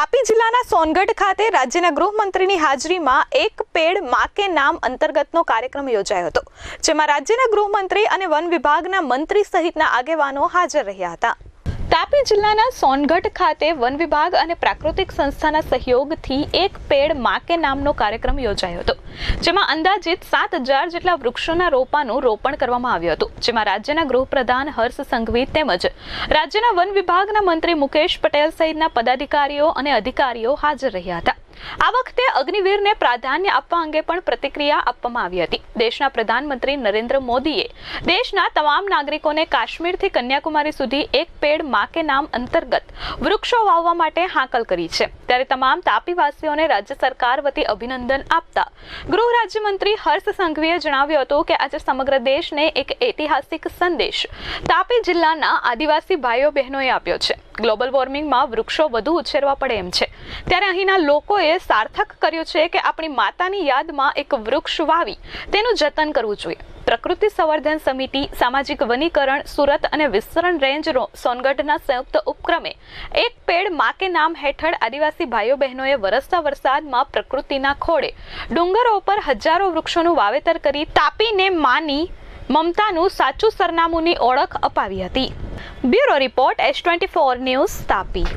તાપી જિલ્લાના સોનગઢ ખાતે રાજ્યના ગૃહમંત્રીની હાજરીમાં એક પેડ મા કે નામ અંતર્ગતનો કાર્યક્રમ યોજાયો હતો, જેમાં રાજ્યના ગૃહમંત્રી અને વન વિભાગના મંત્રી સહિતના આગેવાનો હાજર રહ્યા હતા. તાપી જિલ્લાના સોનગઢ ખાતે વન વિભાગ અને પ્રાકૃતિક સંસ્થાના સહયોગથી એક પેડ માકે નામનો કાર્યક્રમ યોજાયો હતો, જેમાં અંદાજિત સાત હજાર જેટલા વૃક્ષોના રોપાનું રોપણ કરવામાં આવ્યું હતું. જેમાં રાજ્યના ગૃહપ્રધાન હર્ષ સંઘવી તેમજ રાજ્યના વન વિભાગના મંત્રી મુકેશ પટેલ સહિતના પદાધિકારીઓ અને અધિકારીઓ હાજર રહ્યા હતા. આ વખતે અગ્નિવીરને પ્રાધાન્ય આપવા અંગે પણ પ્રતિક્રિયા આપવામાં આવી હતી. દેશના પ્રધાનમંત્રી નરેન્દ્ર મોદીએ દેશના તમામ નાગરિકોને કાશ્મીરથી કન્યાકુમારી સુધી એક પેડ મા કે નામ અંતર્ગત વૃક્ષો વાવવા માટે હાકલ કરી છે. ત્યારે તમામ તાપીવાસીઓને રાજ્ય સરકાર વતી અભિનંદન આપતા ગૃહ રાજ્યમંત્રી હર્ષ સંઘવીએ જણાવ્યું હતું કે આજે સમગ્ર દેશને એક ઐતિહાસિક સંદેશ તાપી જિલ્લાના આદિવાસી ભાઈઓ બહેનોએ આપ્યો છે. ગ્લોબલ વોર્મિંગમાં વૃક્ષો વધુ ઉછેરવા પડે એમ છે. ત્યારે અહીંના લોકોએ સાર્થક કર્યું છે કે આપણી માતાની યાદમાં એક વૃક્ષ વાવી, તેનું જતન કરવું જોઈએ. પ્રકૃતિ સંવર્ધન સમિતિ, સામાજિક વનીકરણ, સુરત અને વિસ્તરણ રેન્જ સોનગઢના સંયુક્ત ઉપક્રમે એક પેડ મા કે નામ હેઠળ આદિવાસી ભાઈઓ બહેનોએ વરસતા વરસાદમાં પ્રકૃતિના ખોળે ડુંગરો ઉપર હજારો વૃક્ષોનું વાવેતર કરી તાપીને માની મમતાનું સાચું સરનામુંની ઓળખ અપાવી હતી. Bureau report S twenty four news Tapi.